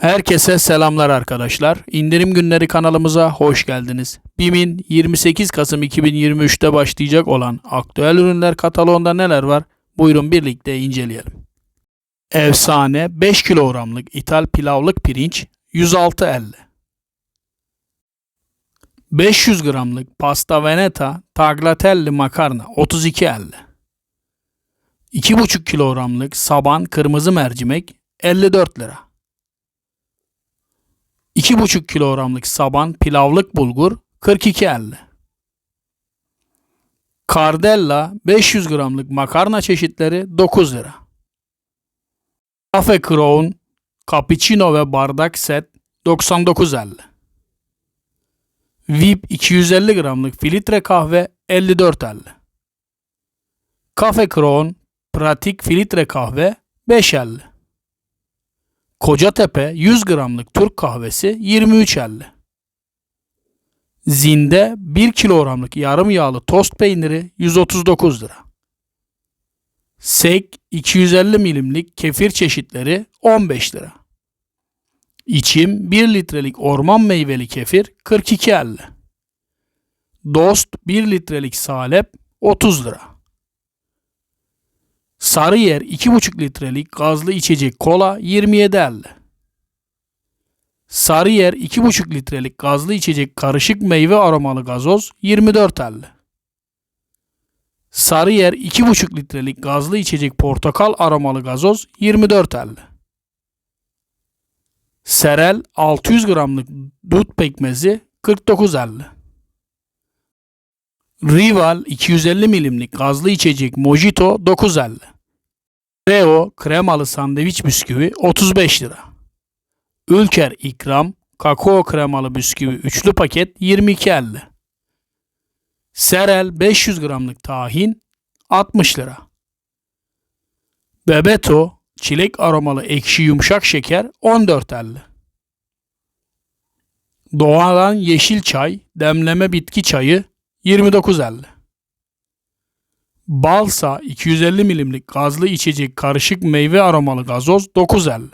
Herkese selamlar arkadaşlar. İndirim günleri kanalımıza hoş geldiniz. BİM'in 28 Kasım 2023'te başlayacak olan aktüel ürünler kataloğunda neler var? Buyurun birlikte inceleyelim. Efsane 5 kilogramlık ithal pilavlık pirinç 106.50 500 gramlık pasta veneta tagliatelle makarna 32.50 2,5 kilogramlık saban kırmızı mercimek 54 lira. 2,5 kilogramlık saban pilavlık bulgur 42.50. Kardella 500 gramlık makarna çeşitleri 9 lira. Cafe Crown cappuccino ve bardak set 99.50. VIP 250 gramlık filtre kahve 54.50. Cafe Crown pratik filtre kahve 5.50. Kocatepe 100 gramlık Türk kahvesi 23.50. Zinde 1 kilogramlık yarım yağlı tost peyniri 139 lira. Sek 250 milimlik kefir çeşitleri 15 lira. İçim 1 litrelik orman meyveli kefir 42.50. Dost 1 litrelik salep 30 lira. Sarıyer 2,5 litrelik gazlı içecek kola 27.50. Sarıyer 2,5 litrelik gazlı içecek karışık meyve aromalı gazoz 24.50. Sarıyer 2,5 litrelik gazlı içecek portakal aromalı gazoz 24.50. Serel 600 gramlık dut pekmezi 49.50. Rival 250 milimlik gazlı içecek Mojito 9.50. Reo kremalı sandviç bisküvi 35 lira. Ülker ikram kakao kremalı bisküvi üçlü paket 22.50. Serel 500 gramlık tahin 60 lira. Bebeto çilek aromalı ekşi yumuşak şeker 14.50. Doğadan yeşil çay, demleme bitki çayı 29.50. Balsa 250 milimlik gazlı içecek karışık meyve aromalı gazoz 9.50.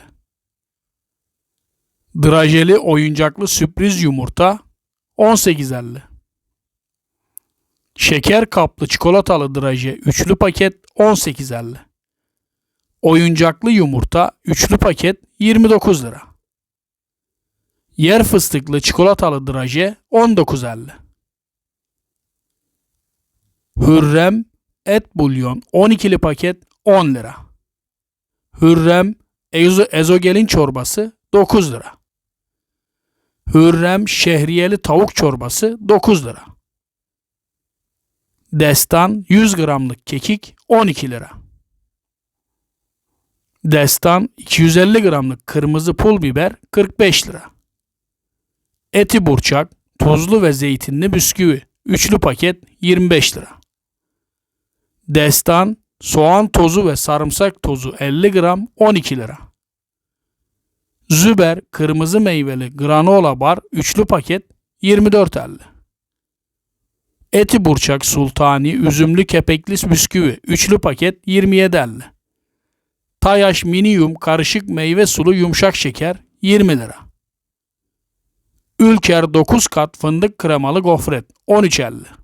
Drajeli oyuncaklı sürpriz yumurta 18.50. Şeker kaplı çikolatalı draje üçlü paket 18.50. Oyuncaklı yumurta üçlü paket 29 lira. Yer fıstıklı çikolatalı draje 19.50. Hürrem et bulyon 12'li paket 10 lira. Hürrem ezo ezogelin çorbası 9 lira. Hürrem şehriyeli tavuk çorbası 9 lira. Destan 100 gramlık kekik 12 lira. Destan 250 gramlık kırmızı pul biber 45 lira. Eti burçak, tuzlu ve zeytinli bisküvi üçlü paket 25 lira. Destan soğan tozu ve sarımsak tozu 50 gram 12 lira. Züber kırmızı meyveli granola bar üçlü paket 24.50. Eti burçak sultani üzümlü kepekli bisküvi üçlü paket 27.50. Tayaş miniyum karışık meyve sulu yumuşak şeker 20 lira. Ülker 9 kat fındık kremalı gofret 13.50.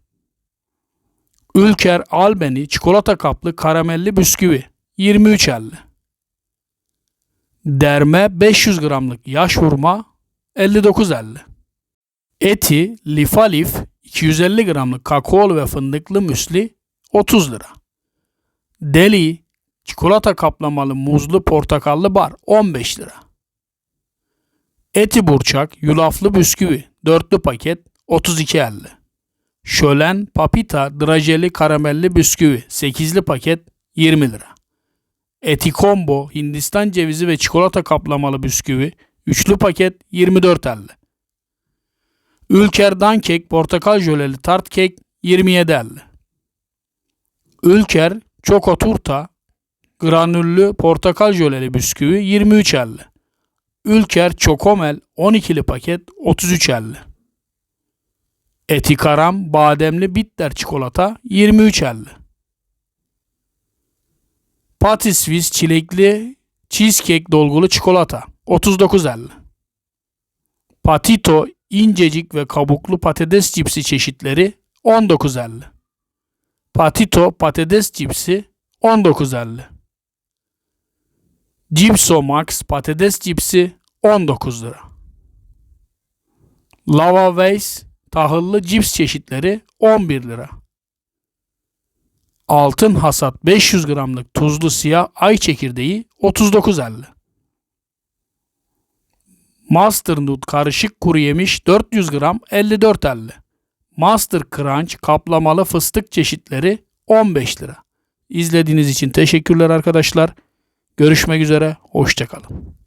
Ülker Albeni çikolata kaplı karamelli bisküvi 23.50. Derme 500 gramlık yaş hurma 59.50. Eti Lifalif 250 gramlık kakaolu ve fındıklı müsli 30 lira. Deli çikolata kaplamalı muzlu portakallı bar 15 lira. Eti burçak yulaflı bisküvi dörtlü paket 32.50. Şölen papita drajeli karamelli bisküvi 8'li paket 20 lira. Eti combo Hindistan cevizi ve çikolata kaplamalı bisküvi üçlü paket 24.50. Ülker Dankek portakal jöleli tart kek 27.50. Ülker Çoko Turta granüllü portakal jöleli bisküvi 23.50. Ülker Çokomel 12'li paket 33.50. Etikaram bademli bitter çikolata 23.50. Patisvis çilekli cheesecake dolgulu çikolata 39.50 Patito incecik ve kabuklu patates cipsi çeşitleri 19.50 Patito patates cipsi 19.50 Cipso Max patates cipsi 19 lira. Lava Ways tahıllı cips çeşitleri 11 lira. Altın hasat 500 gramlık tuzlu siyah ay çekirdeği 39.50. Masternut karışık kuru yemiş 400 gram 54.50. Master Crunch kaplamalı fıstık çeşitleri 15 lira. İzlediğiniz için teşekkürler arkadaşlar. Görüşmek üzere, hoşçakalın.